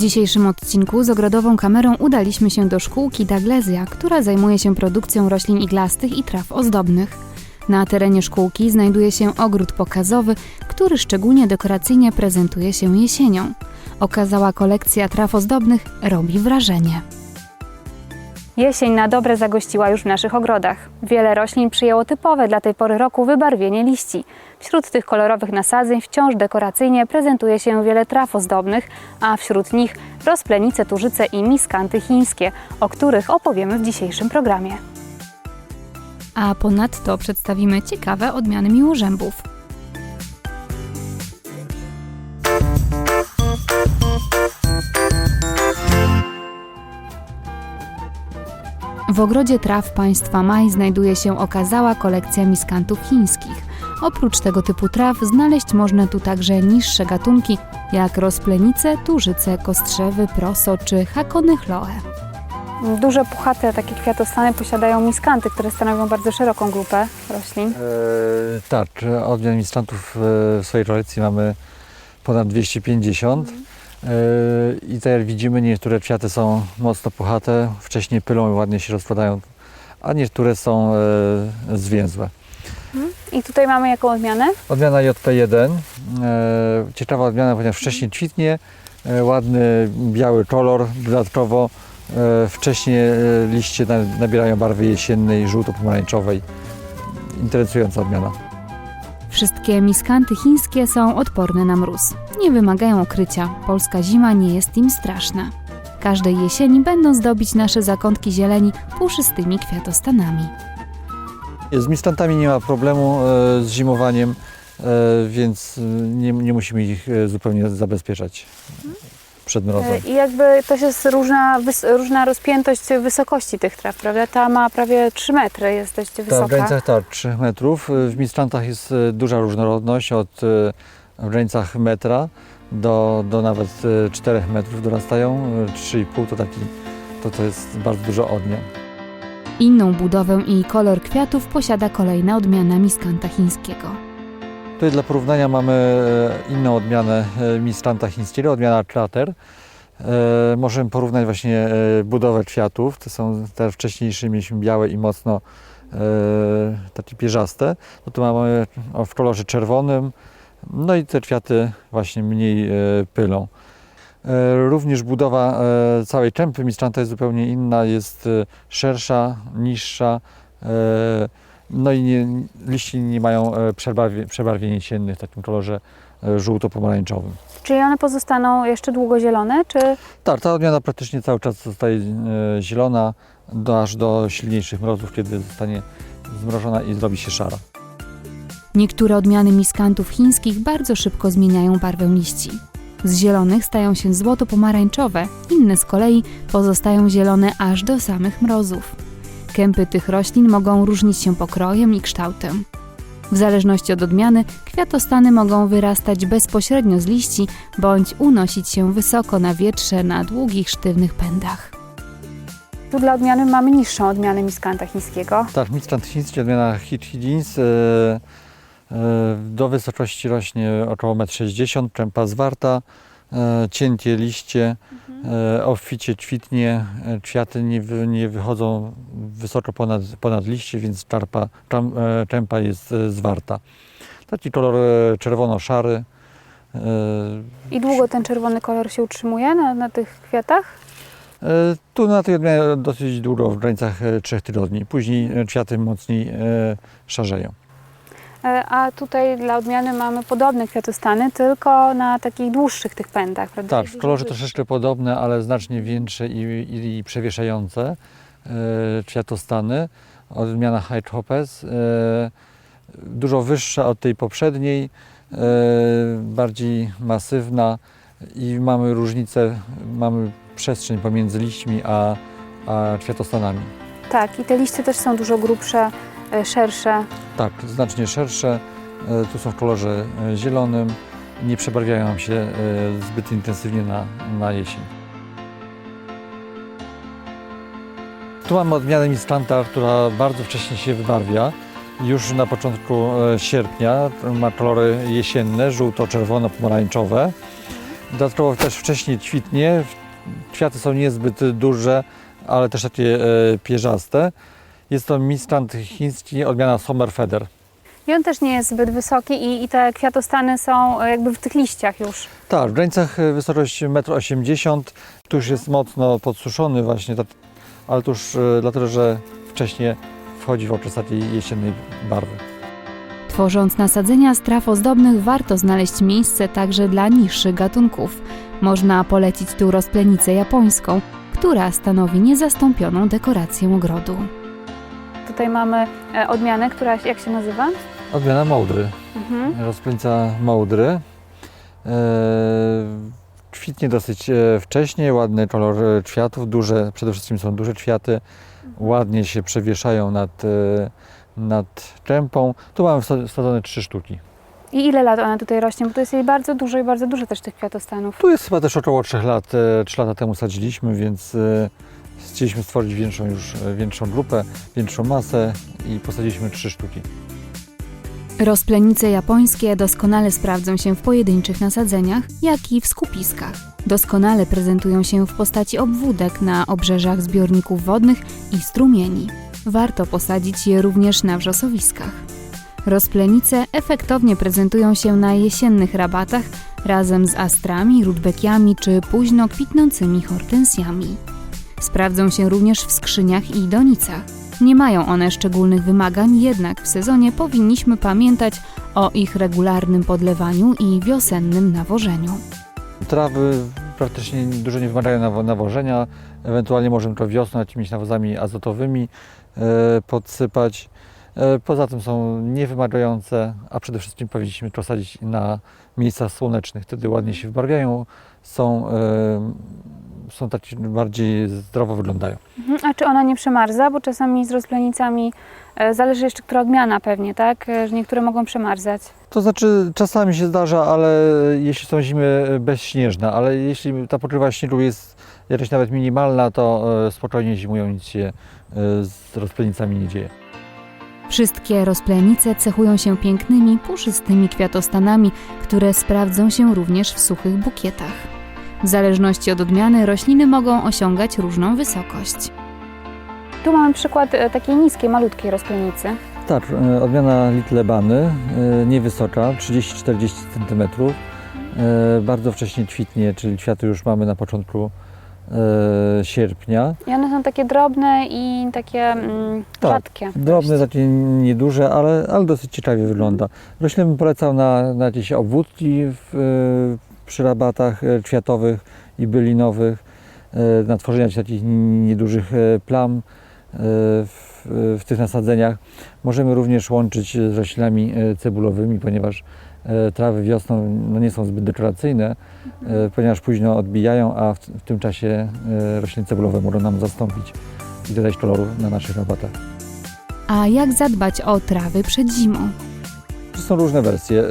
Dzisiejszym odcinku z ogrodową kamerą udaliśmy się do szkółki Douglasia, która zajmuje się produkcją roślin iglastych i traw ozdobnych. Na terenie szkółki znajduje się ogród pokazowy, który szczególnie dekoracyjnie prezentuje się jesienią. Okazała kolekcja traw ozdobnych robi wrażenie. Jesień na dobre zagościła już w naszych ogrodach. Wiele roślin przyjęło typowe dla tej pory roku wybarwienie liści. Wśród tych kolorowych nasadzeń wciąż dekoracyjnie prezentuje się wiele traw ozdobnych, a wśród nich rozplenice, turzyce i miskanty chińskie, o których opowiemy w dzisiejszym programie. A ponadto przedstawimy ciekawe odmiany miłożębów. W ogrodzie traw państwa Maj znajduje się okazała kolekcja miskantów chińskich. Oprócz tego typu traw znaleźć można tu także niższe gatunki, jak rozplenice, turzyce, kostrzewy, proso czy hakony chloe. Duże, puchate takie kwiatostany posiadają miskanty, które stanowią bardzo szeroką grupę roślin. E, tak, odmian mistrantów e, w swojej kolekcji mamy ponad 250. E, I tak jak widzimy, niektóre kwiaty są mocno puchate, wcześniej pylą i ładnie się rozkładają, a niektóre są e, zwięzłe. I tutaj mamy jaką odmianę? Odmiana JP1, e, ciekawa odmiana, ponieważ wcześniej kwitnie, ładny biały kolor, dodatkowo wcześniej liście na- nabierają barwy jesiennej, żółto-pomarańczowej. Interesująca odmiana. Wszystkie miskanty chińskie są odporne na mróz. Nie wymagają okrycia. Polska zima nie jest im straszna. Każdej jesieni będą zdobić nasze zakątki zieleni puszystymi kwiatostanami. Z mistrantami nie ma problemu e, z zimowaniem, e, więc e, nie, nie musimy ich zupełnie zabezpieczać przed mrozem. I jakby to jest różna, wys- różna rozpiętość wysokości tych traw, prawda? Ta ma prawie 3 metry, jest dość Tak, w wysoka. granicach tak, 3 metrów. E, W mistrantach jest e, duża różnorodność od e, w granicach metra do, do nawet e, 4 metrów dorastają. E, 3,5 to taki, to, to jest bardzo dużo odmian. Inną budowę i kolor kwiatów posiada kolejna odmiana miskanta chińskiego. Tutaj dla porównania mamy e, inną odmianę e, mistranta chińskiego, odmiana Krater. E, Możemy porównać właśnie budowę kwiatów. To są te wcześniejsze, mieliśmy białe i mocno takie pierzaste. No tu mamy w kolorze czerwonym. No i te kwiaty właśnie mniej pylą. Również budowa całej czempy mistranta jest zupełnie inna, jest szersza, niższa. No i nie, liści nie mają e, przebarwie, przebarwień jesiennych w takim kolorze e, żółto-pomarańczowym. Czyli one pozostaną jeszcze długo zielone, czy Tak, ta odmiana praktycznie cały czas zostaje e, zielona, do, aż do silniejszych mrozów, kiedy zostanie zmrożona i zrobi się szara. Niektóre odmiany miskantów chińskich bardzo szybko zmieniają barwę liści. Z zielonych stają się złoto-pomarańczowe, inne z kolei pozostają zielone aż do samych mrozów. Kępy tych roślin mogą różnić się pokrojem i kształtem. W zależności od odmiany, kwiatostany mogą wyrastać bezpośrednio z liści bądź unosić się wysoko na wietrze na długich, sztywnych pędach. Tu dla odmiany mamy niższą odmianę miskanta chińskiego. Tak, mistrant chiński, odmiana Hitchhiggins, e, e, do wysokości rośnie około 1,60 m, czempa zwarta, cięcie liście, e, obficie kwitnie, e, kwiaty nie, wy, nie wychodzą wysoko ponad, ponad liście, więc czarpa, czam, e, czempa jest e, zwarta. Taki kolor e, czerwono-szary. e, I długo ten czerwony kolor się utrzymuje na, na tych kwiatach? E, Tu na tej odmianie dosyć długo, w granicach e, trzech tygodni. Później e, kwiaty mocniej e, szarzeją. E, A tutaj dla odmiany mamy podobne kwiatostany, tylko na takich dłuższych tych pędach, prawda? Tak, w kolorze troszeczkę podobne, ale znacznie większe i, i, i przewieszające e, kwiatostany. Odmiana Hedgehoppes. E, dużo wyższa od tej poprzedniej, e, bardziej masywna i mamy różnicę, mamy przestrzeń pomiędzy liśćmi a, a kwiatostanami. Tak, i te liście też są dużo grubsze, szersze. Tak, znacznie szersze. E, Tu są w kolorze e, zielonym. Nie przebarwiają się e, zbyt intensywnie na, na jesień. Tu mamy odmianę Mistranta, która bardzo wcześnie się wybarwia. Już na początku e, sierpnia ma kolory jesienne, żółto-czerwono-pomarańczowe. Dodatkowo też wcześniej kwitnie. Kwiaty są niezbyt duże, ale też takie e, pierzaste. Jest to Mistant chiński, odmiana Sommerfeder. I on też nie jest zbyt wysoki i, i te kwiatostany są e, jakby w tych liściach już. Tak, w granicach wysokości 1,80 m. Tu już jest mocno podsuszony właśnie, ale to już e, dlatego, że wcześniej wchodzi w okres takiej jesiennej barwy. Tworząc nasadzenia z traw ozdobnych warto znaleźć miejsce także dla niższych gatunków. Można polecić tu rozplenicę japońską, która stanowi niezastąpioną dekorację ogrodu. Tutaj mamy e, odmianę, która jak się nazywa? Odmiana mołdry. Mhm. Rozpędza mołdry. E, kwitnie dosyć e, wcześnie, ładny kolor kwiatów, duże, przede wszystkim są duże kwiaty, ładnie się przewieszają nad, nad czempą. Tu mamy wsa- wsadzone trzy sztuki. I ile lat ona tutaj rośnie? Bo to jest jej bardzo dużo i bardzo dużo też tych kwiatostanów. Tu jest chyba też około 3 lat, e, 3 lata temu sadziliśmy, więc chcieliśmy stworzyć większą już, e, większą grupę, większą masę i posadziliśmy trzy sztuki. Rozplenice japońskie doskonale sprawdzą się w pojedynczych nasadzeniach, jak i w skupiskach. Doskonale prezentują się w postaci obwódek na obrzeżach zbiorników wodnych i strumieni. Warto posadzić je również na wrzosowiskach. Rozplenice efektownie prezentują się na jesiennych rabatach razem z astrami, rudbekiami czy późno kwitnącymi hortensjami. Sprawdzą się również w skrzyniach i donicach. Nie mają one szczególnych wymagań, jednak w sezonie powinniśmy pamiętać o ich regularnym podlewaniu i wiosennym nawożeniu. Trawy praktycznie dużo nie wymagają nawo- nawożenia, ewentualnie możemy to wiosną jakimiś nawozami azotowymi e, podsypać. E, poza tym są niewymagające, a przede wszystkim powinniśmy to sadzić na miejscach słonecznych, wtedy ładnie się wybarwiają, są, e, są takie bardziej zdrowo wyglądają. A czy ona nie przemarza? Bo czasami z rozplenicami e, zależy jeszcze, która odmiana pewnie, tak? E, Że niektóre mogą przemarzać. To znaczy czasami się zdarza, ale jeśli są zimy bezśnieżne, ale jeśli ta pokrywa śniegu jest jakaś nawet minimalna, to e, spokojnie zimują, nic się e, z rozplenicami nie dzieje. Wszystkie rozplenice cechują się pięknymi, puszystymi kwiatostanami, które sprawdzą się również w suchych bukietach. W zależności od odmiany rośliny mogą osiągać różną wysokość. Tu mamy przykład e, takiej niskiej, malutkiej rozplenicy. Tak, e, odmiana Little Bany, e, niewysoka, 30-40 cm. Bardzo wcześnie kwitnie, czyli kwiaty już mamy na początku sierpnia. I one są takie drobne i takie mm, Tak, rzadkie. Drobne, takie nieduże, ale, ale dosyć ciekawie wygląda. Roślinę bym polecał na, na jakieś obwódki w, przy rabatach e, kwiatowych i bylinowych, e, na tworzenie takich niedużych e, plam w, w tych nasadzeniach. Możemy również łączyć z roślinami cebulowymi, ponieważ trawy wiosną no, nie są zbyt dekoracyjne, e, ponieważ późno odbijają, a w, w tym czasie rośliny cebulowe mogą nam zastąpić i dodać koloru na naszych rabatach. A jak zadbać o trawy przed zimą? Są różne wersje.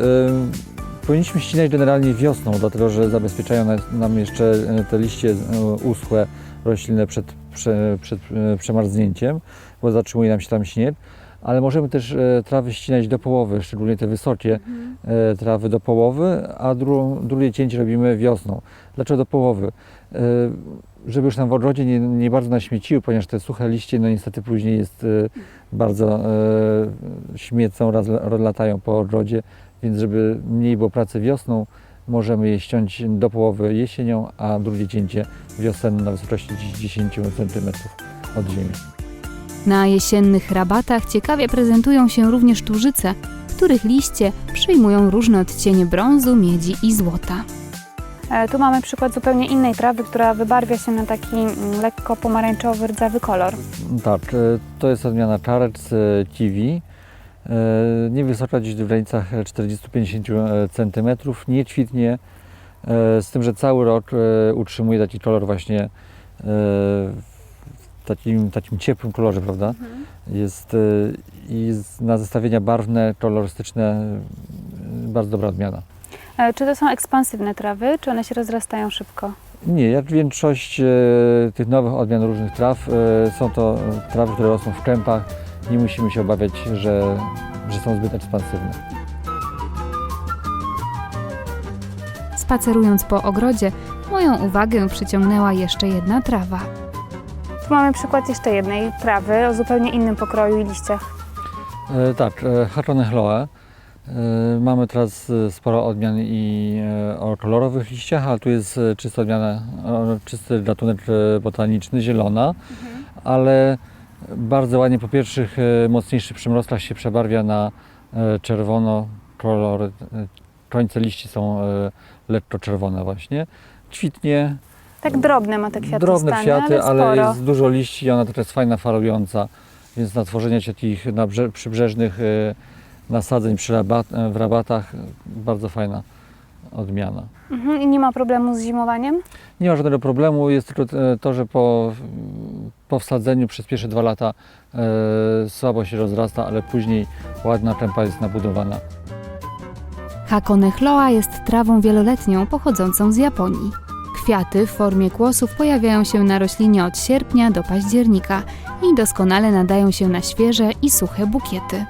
Powinniśmy ścinać generalnie wiosną, dlatego że zabezpieczają nam jeszcze e, te liście e, uschłe roślinne przed, prze, przed e, przemarznięciem, bo zatrzymuje nam się tam śnieg. Ale możemy też e, trawy ścinać do połowy, szczególnie te wysokie e, trawy do połowy, a dru, drugie cięcie robimy wiosną. Dlaczego do połowy? Żeby już nam w ogrodzie nie, nie bardzo naśmieciły, ponieważ te suche liście, no niestety później jest bardzo śmiecą, raz, rozlatają po ogrodzie, więc żeby mniej było pracy wiosną, możemy je ściąć do połowy jesienią, a drugie cięcie wiosenne na wysokości 10 cm od ziemi. Na jesiennych rabatach ciekawie prezentują się również tużyce, których liście przyjmują różne odcienie brązu, miedzi i złota. E, Tu mamy przykład zupełnie innej trawy, która wybarwia się na taki mm, lekko pomarańczowy, rdzawy kolor. Tak, e, to jest odmiana Czarec Kiwi. E, Niewysoka gdzieś w granicach 40-50 cm, nie kwitnie, e, z tym, że cały rok e, utrzymuje taki kolor właśnie e, w takim, takim ciepłym kolorze, prawda? Jest e, i na zestawienia barwne, kolorystyczne e, bardzo dobra odmiana. E, Czy to są ekspansywne trawy, czy one się rozrastają szybko? Nie, jak większość e, tych nowych odmian różnych traw, e, są to e, trawy, które rosną w kępach. Nie musimy się obawiać, że, że są zbyt ekspansywne. spacerując po ogrodzie, moją uwagę przyciągnęła jeszcze jedna trawa. Tu mamy przykład jeszcze jednej trawy o zupełnie innym pokroju i liściach. E, tak, e, Haczone chloe. E, mamy teraz e, sporo odmian i e, o kolorowych liściach, ale tu jest e, czysta odmiana, czysty gatunek e, botaniczny, zielona, ale bardzo ładnie po pierwszych e, mocniejszych przymrozkach się przebarwia na e, czerwono, kolory, e, końce liści są lekko czerwone właśnie. Kwitnie, Tak drobne ma te kwiaty drobne stany, kwiaty, ale ale, jest dużo liści i ona też jest fajna, falująca, więc na tworzenie się takich na brze- przybrzeżnych nasadzeń przy rabat, w rabatach bardzo fajna odmiana. Mhm. I nie ma problemu z zimowaniem? Nie ma żadnego problemu, jest tylko to, że po, po wsadzeniu przez pierwsze dwa lata e, słabo się rozrasta, ale później ładna tempa jest nabudowana. Hakone chloa jest trawą wieloletnią pochodzącą z Japonii. Kwiaty w formie kłosów pojawiają się na roślinie od sierpnia do października i doskonale nadają się na świeże i suche bukiety.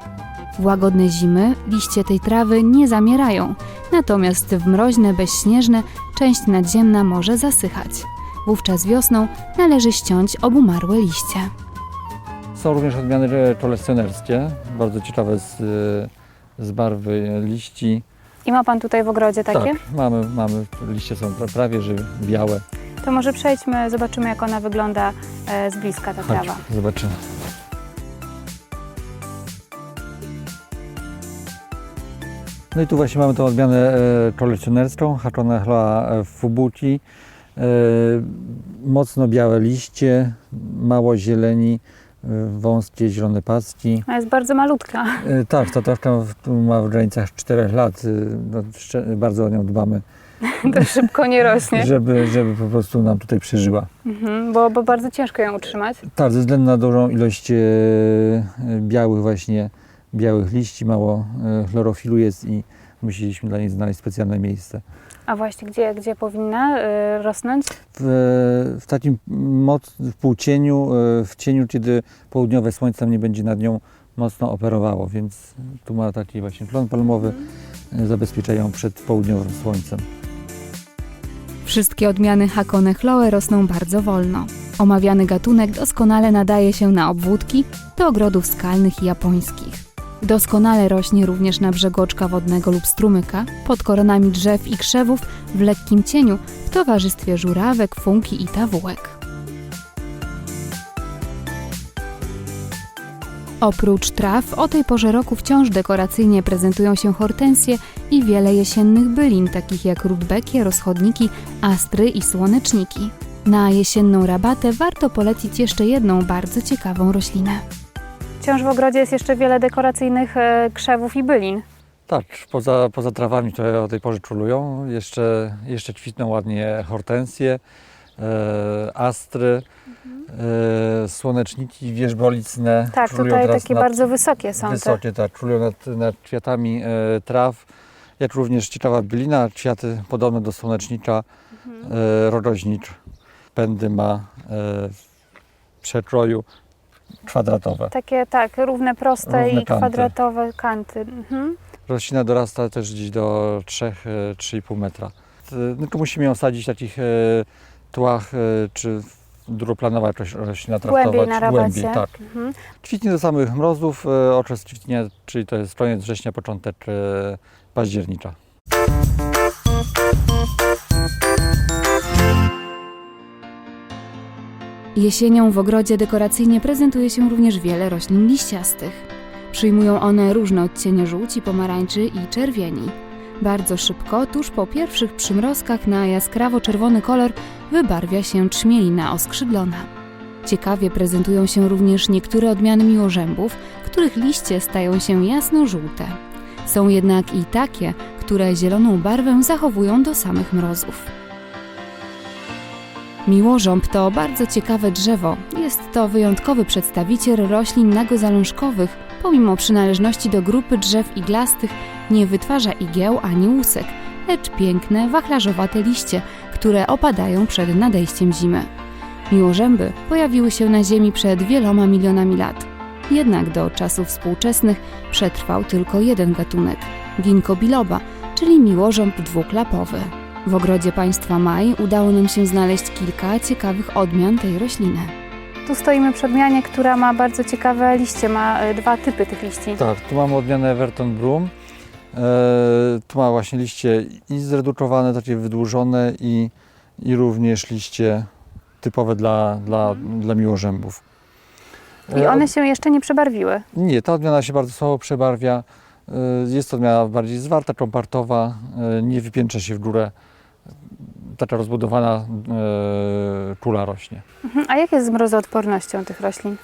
W łagodne zimy liście tej trawy nie zamierają, natomiast w mroźne, bezśnieżne część nadziemna może zasychać. Wówczas wiosną należy ściąć obumarłe liście. Są również odmiany e, kolekcjonerskie, bardzo ciekawe z, e, z barwy liści. I ma Pan tutaj w ogrodzie takie? Tak, mamy, mamy, liście są pra- prawie że białe. To może przejdźmy, zobaczymy jak ona wygląda e, z bliska ta Chodź, trawa. zobaczymy. No i tu właśnie mamy tą odmianę e, kolekcjonerską, haczona chloa e, fubuki. E, mocno białe liście, mało zieleni, e, wąskie zielone pastki. Ona jest bardzo malutka. E, tak, ta trawka ma w granicach 4 lat. No, bardzo o nią dbamy, To szybko nie rośnie, żeby, żeby po prostu nam tutaj przeżyła. mhm. bo, bo bardzo ciężko ją utrzymać. Tak, ze względu na dużą ilość białych właśnie, białych liści, mało chlorofilu jest i musieliśmy dla niej znaleźć specjalne miejsce. A właśnie gdzie, gdzie powinna e, rosnąć? W, w takim moc, w półcieniu, e, w cieniu, kiedy południowe słońce nie będzie nad nią mocno operowało, więc tu ma taki właśnie plon palmowy, e, zabezpiecza ją przed południowym słońcem. Wszystkie odmiany Hakone chloe rosną bardzo wolno. Omawiany gatunek doskonale nadaje się na obwódki do ogrodów skalnych i japońskich. Doskonale rośnie również na brzegu oczka wodnego lub strumyka, pod koronami drzew i krzewów, w lekkim cieniu, w towarzystwie żurawek, funki i tawułek. Oprócz traw, o tej porze roku wciąż dekoracyjnie prezentują się hortensje i wiele jesiennych bylin, takich jak rudbekie, rozchodniki, astry i słoneczniki. Na jesienną rabatę warto polecić jeszcze jedną bardzo ciekawą roślinę. Wciąż w ogrodzie jest jeszcze wiele dekoracyjnych e, krzewów i bylin. Tak, poza, poza trawami, które o tej porze czulują, jeszcze, jeszcze kwitną ładnie hortensje, e, astry, e, słoneczniki wierzbolicne. Tak, czulują tutaj teraz takie nad- bardzo wysokie są te. Wysokie, tak, czulują nad, nad kwiatami e, traw, jak również ciekawa bylina, kwiaty podobne do słonecznika, Mhm. e, rodoźnicz, pędy ma e, w przekroju kwadratowe. Takie tak, równe, proste Równe i kanty. kwadratowe kanty. Mhm. Roślina dorasta też gdzieś do 3-3,5 metra. E, tu musimy ją sadzić w takich e, tłach, e, czy drugoplanowa jakaś roślina traktowa, Głębiej na głębiej, tak. Mhm. Kwitnie do samych mrozów, e, okres kwitnienia, czyli to jest koniec września, początek e, października. Jesienią w ogrodzie dekoracyjnie prezentuje się również wiele roślin liściastych. Przyjmują one różne odcienie żółci, pomarańczy i czerwieni. Bardzo szybko, tuż po pierwszych przymrozkach na jaskrawo-czerwony kolor wybarwia się trzmielina oskrzydlona. Ciekawie prezentują się również niektóre odmiany miłożębów, których liście stają się jasno-żółte. Są jednak i takie, które zieloną barwę zachowują do samych mrozów. Miłożąb to bardzo ciekawe drzewo. Jest to wyjątkowy przedstawiciel roślin nagozalążkowych. Pomimo przynależności do grupy drzew iglastych, nie wytwarza igieł ani łusek, lecz piękne, wachlarzowate liście, które opadają przed nadejściem zimy. Miłożęby pojawiły się na Ziemi przed wieloma milionami lat. Jednak do czasów współczesnych przetrwał tylko jeden gatunek ginkgo biloba, czyli miłożąb dwuklapowy. W ogrodzie państwa Maj udało nam się znaleźć kilka ciekawych odmian tej rośliny. Tu stoimy przy odmianie, która ma bardzo ciekawe liście, ma e, dwa typy tych liści. Tak, tu mamy odmianę Everton Broom. E, tu ma właśnie liście i zredukowane, takie wydłużone i, i również liście typowe dla, dla, dla miłożębów. I E, one się jeszcze nie przebarwiły. Nie, ta odmiana się bardzo słabo przebarwia. E, Jest to odmiana bardziej zwarta, kompartowa, e, nie wypiętrza się w górę. Taka rozbudowana e, kula rośnie. Mhm. A jak jest z mrozoodpornością tych roślin?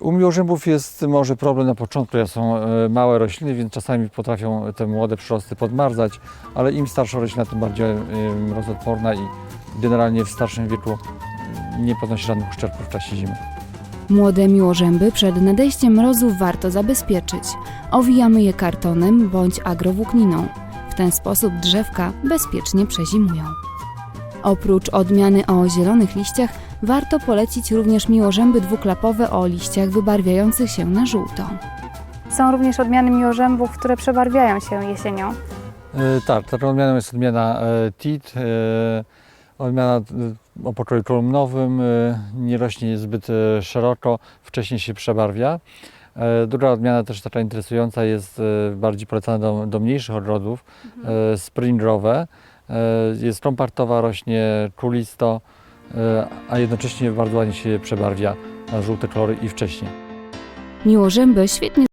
U miłożębów jest może problem na początku, jak są e, małe rośliny, więc czasami potrafią te młode przyrosty podmarzać, ale im starsza roślina, tym bardziej e, mrozodporna i generalnie w starszym wieku nie podnosi żadnych uszczerbków w czasie zimy. Młode miłożęby przed nadejściem mrozów warto zabezpieczyć. Owijamy je kartonem bądź agrowłókniną. W ten sposób drzewka bezpiecznie przezimują. Oprócz odmiany o zielonych liściach, warto polecić również miłożęby dwuklapowe o liściach wybarwiających się na żółto. Są również odmiany miłożębów, które przebarwiają się jesienią. E, Tak, taką odmianą jest odmiana e, TIT, e, odmiana e, o pokroju kolumnowym, e, nie rośnie zbyt e, szeroko, wcześniej się przebarwia. E, Druga odmiana też taka interesująca jest e, bardziej polecana do, do mniejszych ogrodów, e, springrowe. Jest kompartowa, rośnie kulisto, a jednocześnie bardzo ładnie się przebarwia na żółte kolory i wcześniej. Miłożęby świetnie